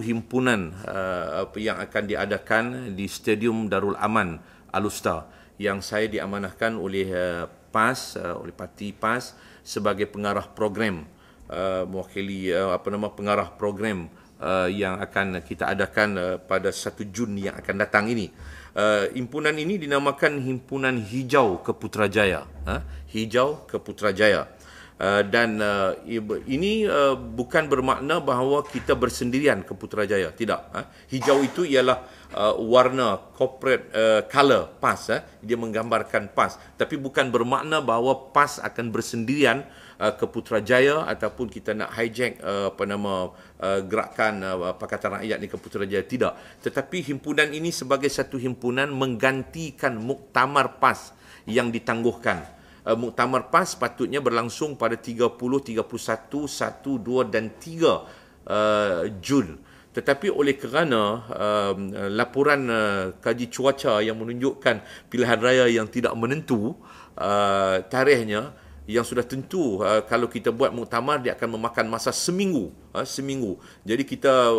himpunan uh, yang akan diadakan di Stadium Darul Aman Alusta yang saya diamanahkan oleh uh, PAS uh, oleh parti PAS sebagai pengarah program uh, mewakili uh, apa nama pengarah program uh, yang akan kita adakan uh, pada 1 Jun yang akan datang ini. Uh, himpunan ini dinamakan Himpunan Hijau Keputrajaya. Uh, Hijau Keputrajaya. Uh, dan uh, ini uh, bukan bermakna bahawa kita bersendirian ke Putrajaya. Tidak uh, hijau itu ialah uh, warna corporate uh, color PAS uh, dia menggambarkan PAS. Tapi bukan bermakna bahawa PAS akan bersendirian uh, ke Putrajaya ataupun kita nak hijack uh, apa nama uh, gerakan uh, Pakatan Rakyat ni ke Putrajaya. Tidak. Tetapi himpunan ini sebagai satu himpunan menggantikan muktamar PAS yang ditangguhkan uh, muktamar PAS patutnya berlangsung pada 30, 31, 1, 2 dan 3 uh, Jun. Tetapi oleh kerana uh, laporan uh, kaji cuaca yang menunjukkan pilihan raya yang tidak menentu uh, tarikhnya yang sudah tentu uh, kalau kita buat muktamar dia akan memakan masa seminggu uh, seminggu. Jadi kita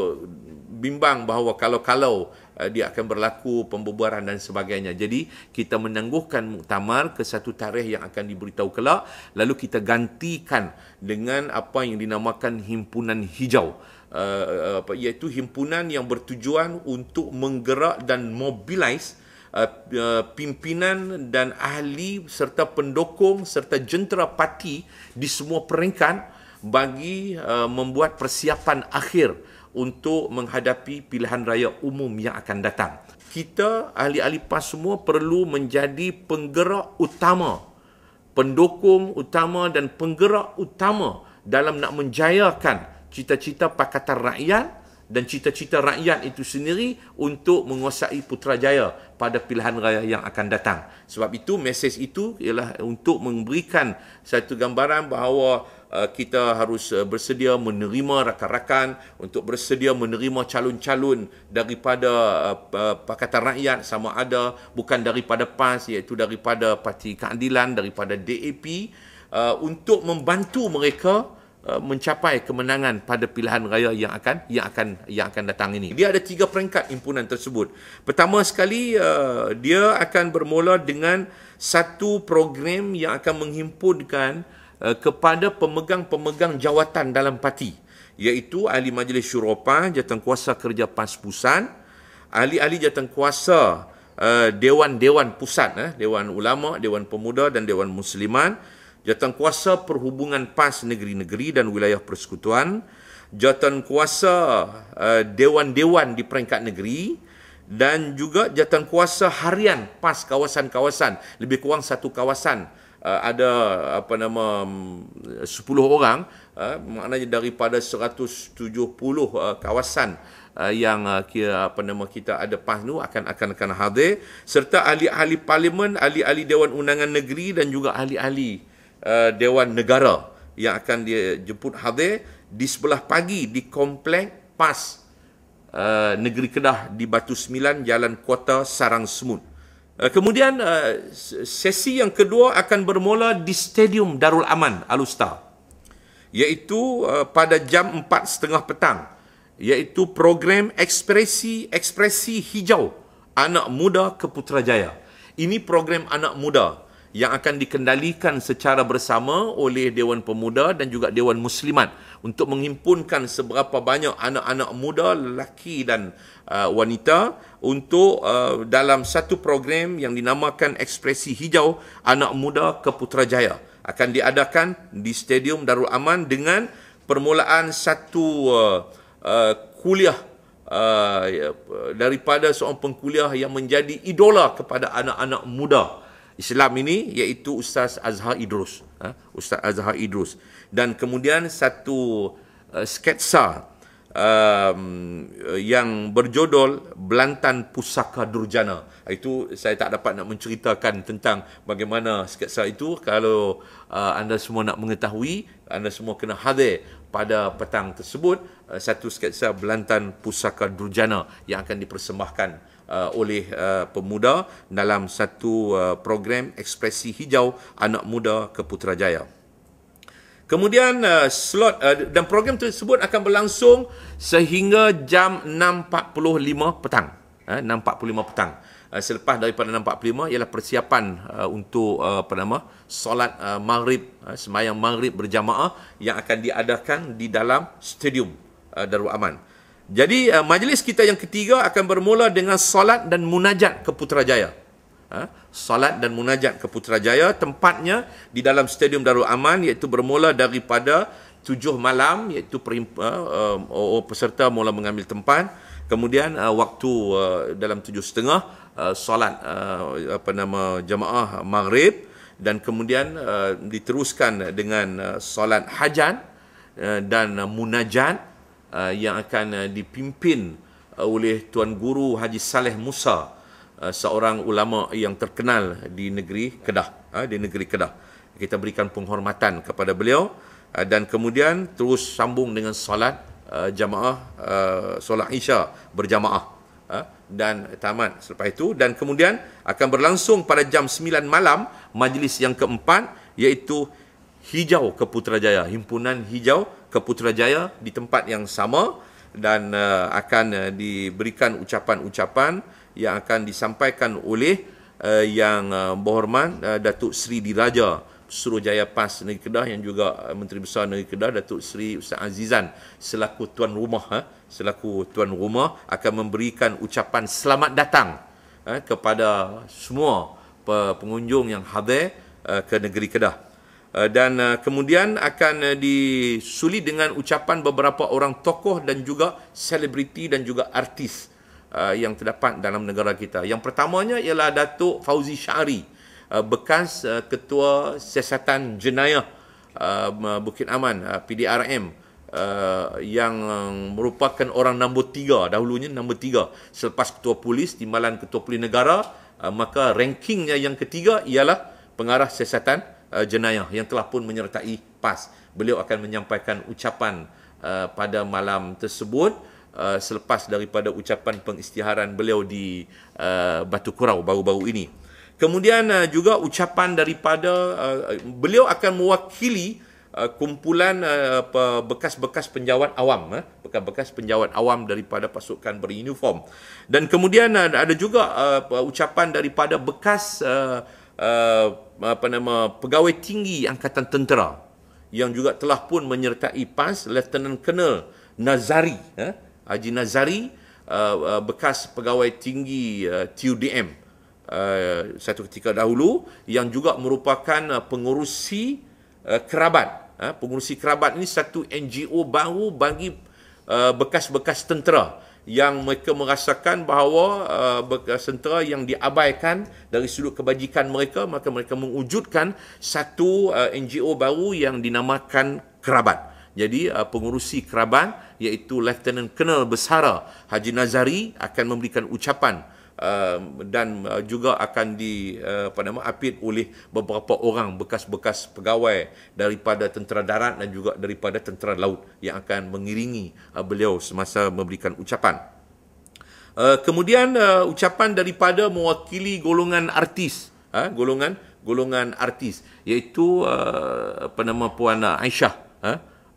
bimbang bahawa kalau-kalau Eh, dia akan berlaku pembubaran dan sebagainya. Jadi kita menangguhkan muktamar ke satu tarikh yang akan diberitahu kelak lalu kita gantikan dengan apa yang dinamakan himpunan hijau. Uh, apa iaitu himpunan yang bertujuan untuk menggerak dan mobilize uh, uh, pimpinan dan ahli serta pendukung serta jentera parti di semua peringkat bagi uh, membuat persiapan akhir untuk menghadapi pilihan raya umum yang akan datang. Kita ahli-ahli PAS semua perlu menjadi penggerak utama, pendukung utama dan penggerak utama dalam nak menjayakan cita-cita Pakatan Rakyat dan cita-cita rakyat itu sendiri untuk menguasai Putrajaya pada pilihan raya yang akan datang. Sebab itu mesej itu ialah untuk memberikan satu gambaran bahawa kita harus uh, bersedia menerima rakan-rakan untuk bersedia menerima calon-calon daripada uh, Pakatan Rakyat sama ada bukan daripada PAS iaitu daripada Parti Keadilan daripada DAP untuk membantu mereka mencapai kemenangan pada pilihan raya yang akan yang akan yang akan datang ini. Dia ada tiga peringkat himpunan tersebut. Pertama sekali dia akan bermula dengan satu program yang akan menghimpunkan kepada pemegang-pemegang jawatan dalam parti iaitu ahli majlis syuropa jawatankuasa kerja PAS pusat ahli-ahli jawatankuasa uh, dewan-dewan pusat uh, dewan ulama dewan pemuda dan dewan musliman jawatankuasa perhubungan PAS negeri-negeri dan wilayah persekutuan jawatankuasa uh, dewan-dewan di peringkat negeri dan juga jawatankuasa harian PAS kawasan-kawasan lebih kurang satu kawasan uh, ada apa nama 10 orang uh, maknanya daripada 170 uh, kawasan uh, yang uh, kira apa nama kita ada PAS tu akan akan akan hadir serta ahli-ahli parlimen, ahli-ahli dewan undangan negeri dan juga ahli-ahli uh, dewan negara yang akan dijemput hadir di sebelah pagi di komplek PAS uh, negeri Kedah di Batu Sembilan Jalan Kota Sarang Semut. Eh, kemudian uh, sesi yang kedua akan bermula di Stadium Darul Aman Alusta iaitu uh, pada jam 4.30 petang. Iaitu program ekspresi ekspresi hijau anak muda ke Putrajaya. Ini program anak muda yang akan dikendalikan secara bersama oleh Dewan Pemuda dan juga Dewan Muslimat untuk menghimpunkan seberapa banyak anak-anak muda, lelaki dan uh, wanita untuk uh, dalam satu program yang dinamakan Ekspresi Hijau Anak Muda ke Putrajaya. Akan diadakan di Stadium Darul Aman dengan permulaan satu uh, uh, kuliah uh, daripada seorang pengkuliah yang menjadi idola kepada anak-anak muda Islam ini iaitu Ustaz Azhar Idrus ha? Ustaz Azhar Idrus. Dan kemudian satu uh, sketsa um, yang berjodol Belantan Pusaka Durjana. Itu saya tak dapat nak menceritakan tentang bagaimana sketsa itu. Kalau uh, anda semua nak mengetahui anda semua kena hadir pada petang tersebut uh, satu sketsa Belantan Pusaka Durjana yang akan dipersembahkan uh, oleh uh, pemuda dalam satu uh, program ekspresi hijau anak muda ke Putrajaya. Kemudian uh, slot uh, dan program tersebut akan berlangsung sehingga jam 6.45 petang. Uh, 6.45 petang. Uh, selepas daripada 6.45 ialah persiapan uh, untuk uh, apa nama solat uh, maghrib uh, sembahyang maghrib berjamaah yang akan diadakan di dalam stadium uh, Darul Aman. Jadi uh, majlis kita yang ketiga akan bermula dengan solat dan munajat ke Putrajaya. Ha, salat dan munajat ke Putrajaya tempatnya di dalam stadium Darul Aman iaitu bermula daripada tujuh malam iaitu perimpa, uh, uh, peserta mula mengambil tempat. Kemudian uh, waktu uh, dalam tujuh setengah uh, solat uh, apa nama jemaah maghrib. Dan kemudian uh, diteruskan dengan uh, solat hajat uh, dan uh, munajat uh, yang akan uh, dipimpin uh, oleh Tuan Guru Haji Saleh Musa Uh, seorang ulama yang terkenal di negeri Kedah uh, di negeri Kedah. Kita berikan penghormatan kepada beliau uh, dan kemudian terus sambung dengan solat jamaah solat Isya berjamaah dan tamat selepas itu. Dan kemudian akan berlangsung pada jam 9 malam majlis yang keempat iaitu Hijau ke Putrajaya himpunan Hijau ke Putrajaya di tempat yang sama dan akan diberikan ucapan-ucapan yang akan disampaikan oleh uh, yang uh, berhormat uh, Datuk Seri Diraja Suruhjaya PAS Negeri Kedah yang juga uh, Menteri Besar Negeri Kedah Datuk Seri Ustaz Azizan selaku tuan rumah uh, selaku tuan rumah akan memberikan ucapan selamat datang uh, kepada semua pengunjung yang hadir uh, ke Negeri Kedah. uh, dan uh, kemudian akan uh, disuli dengan ucapan beberapa orang tokoh dan juga selebriti dan juga artis yang terdapat dalam negara kita. Yang pertamanya ialah Datuk Fauzi Syari, bekas ketua siasatan jenayah Bukit Aman PDRM yang merupakan orang nombor tiga dahulunya nombor tiga selepas ketua polis timbalan ketua polis negara maka rankingnya yang ketiga ialah pengarah siasatan uh, jenayah yang telah pun menyertai PAS. Beliau akan menyampaikan ucapan uh, pada malam tersebut Uh, selepas daripada ucapan pengisytiharan beliau di uh, Batu Kurau baru-baru ini. Kemudian uh, juga ucapan daripada uh, beliau akan mewakili uh, kumpulan uh, bekas-bekas penjawat awam, uh, bekas-bekas penjawat awam daripada pasukan beruniform. Dan kemudian uh, ada juga uh, ucapan daripada bekas uh, uh, apa nama pegawai tinggi angkatan tentera yang juga telah pun menyertai PAS Lieutenant Colonel Nazari uh, Haji Nazari uh, uh, bekas pegawai tinggi uh, TUDM uh, satu ketika dahulu yang juga merupakan uh, pengurusi uh, kerabat uh, pengurusi kerabat ini satu NGO baru bagi uh, bekas-bekas tentera yang mereka merasakan bahawa uh, bekas tentera yang diabaikan dari sudut kebajikan mereka maka mereka mewujudkan satu uh, NGO baru yang dinamakan kerabat. Jadi uh, pengurusi kerabat iaitu Lieutenant Colonel Besara Haji Nazari akan memberikan ucapan uh, dan uh, juga akan di uh, apa nama apit oleh beberapa orang bekas-bekas pegawai daripada tentera darat dan juga daripada tentera laut yang akan mengiringi uh, beliau semasa memberikan ucapan. Kemudian ucapan daripada mewakili golongan artis, golongan golongan artis iaitu apa nama puan Aisyah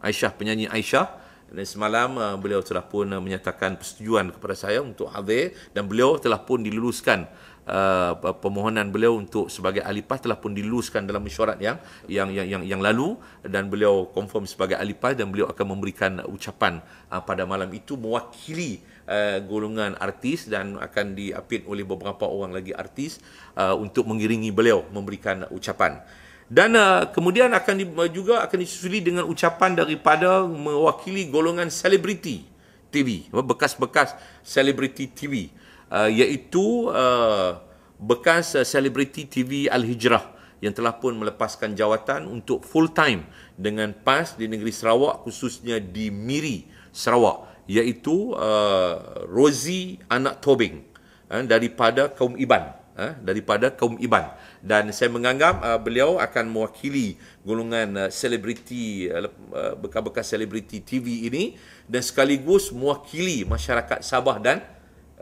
Aisyah penyanyi Aisyah dan semalam uh, beliau telah pun uh, menyatakan persetujuan kepada saya untuk hadir dan beliau telah pun diluluskan uh, permohonan beliau untuk sebagai ahli PAS telah pun diluluskan dalam mesyuarat yang yang yang yang, yang lalu dan beliau confirm sebagai ahli PAS dan beliau akan memberikan ucapan uh, pada malam itu mewakili uh, golongan artis dan akan diapit oleh beberapa orang lagi artis uh, untuk mengiringi beliau memberikan ucapan. Dan uh, kemudian akan di, uh, juga akan disusuli dengan ucapan daripada mewakili golongan selebriti TV, bekas-bekas selebriti TV, uh, iaitu uh, bekas uh, selebriti TV Al-Hijrah yang telah pun melepaskan jawatan untuk full time dengan PAS di negeri Sarawak khususnya di Miri, Sarawak, iaitu uh, Rosie Anak Tobing uh, daripada kaum Iban uh, daripada kaum Iban dan saya menganggap uh, beliau akan mewakili golongan uh, selebriti uh, bekas-bekas selebriti TV ini dan sekaligus mewakili masyarakat Sabah dan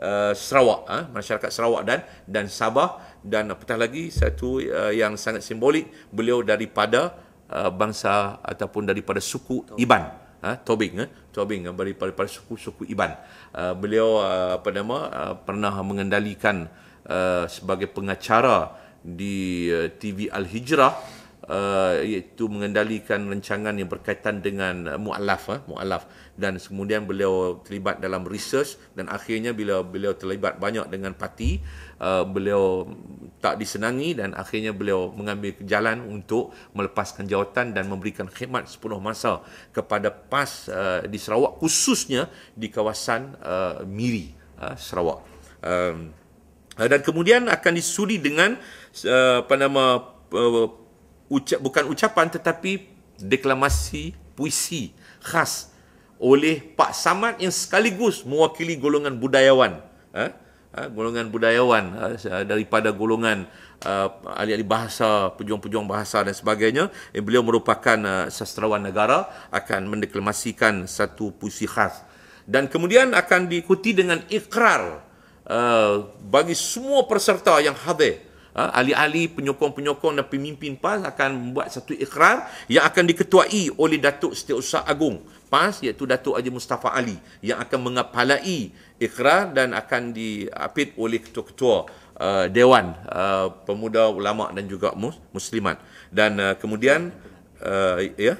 uh, Sarawak uh, masyarakat Sarawak dan dan Sabah dan apatah lagi satu uh, yang sangat simbolik beliau daripada uh, bangsa ataupun daripada suku Iban. Ha, Tobing, eh? Tobing daripada, daripada suku-suku Iban. Uh, beliau uh, apa nama uh, pernah mengendalikan uh, sebagai pengacara di uh, TV Al Hijrah uh, iaitu mengendalikan rancangan yang berkaitan dengan mualaf uh, mualaf dan kemudian beliau terlibat dalam research dan akhirnya bila beliau terlibat banyak dengan parti uh, beliau tak disenangi dan akhirnya beliau mengambil jalan untuk melepaskan jawatan dan memberikan khidmat sepenuh masa kepada PAS uh, di Sarawak khususnya di kawasan uh, Miri uh, Sarawak. Um, dan kemudian akan disudi dengan uh, apa nama uh, ucap bukan ucapan tetapi deklamasi puisi khas oleh Pak Samad yang sekaligus mewakili golongan budayawan. Ha? Ha? Golongan budayawan ha? daripada golongan uh, ahli-ahli bahasa, pejuang-pejuang bahasa dan sebagainya. Eh, beliau merupakan uh, sastrawan negara akan mendeklamasikan satu puisi khas. Dan kemudian akan diikuti dengan ikrar uh, bagi semua peserta yang hadir Ha, ahli-ahli penyokong-penyokong dan pemimpin PAS akan membuat satu ikrar yang akan diketuai oleh Datuk Setiausaha Agung PAS iaitu Datuk Haji Mustafa Ali yang akan mengapalai ikrar dan akan diapit oleh ketua-ketua uh, Dewan uh, Pemuda Ulama dan juga Muslimat. Dan uh, kemudian uh, ya?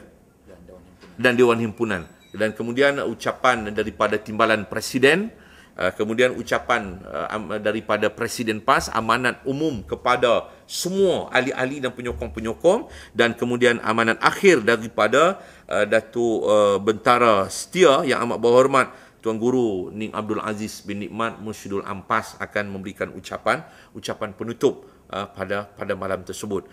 Dan Dewan Himpunan. Dan kemudian ucapan daripada timbalan Presiden Uh, kemudian ucapan uh, daripada Presiden PAS amanat umum kepada semua ahli-ahli dan penyokong-penyokong dan kemudian amanat akhir daripada uh, Datuk Bentara Setia yang amat berhormat Tuan Guru Ning Abdul Aziz bin Nikmat Musyidul Ampas akan memberikan ucapan ucapan penutup pada pada malam tersebut.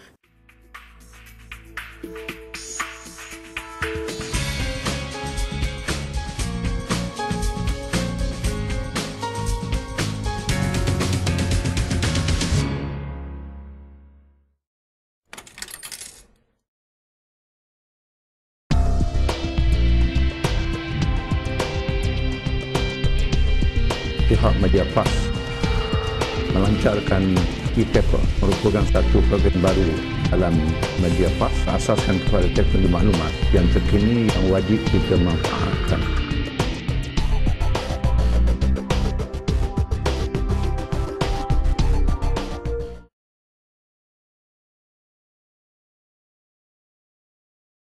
Media Pas melancarkan e-paper merupakan satu program baru dalam Media Pas asaskan kepada teknologi maklumat yang terkini yang wajib kita manfaatkan.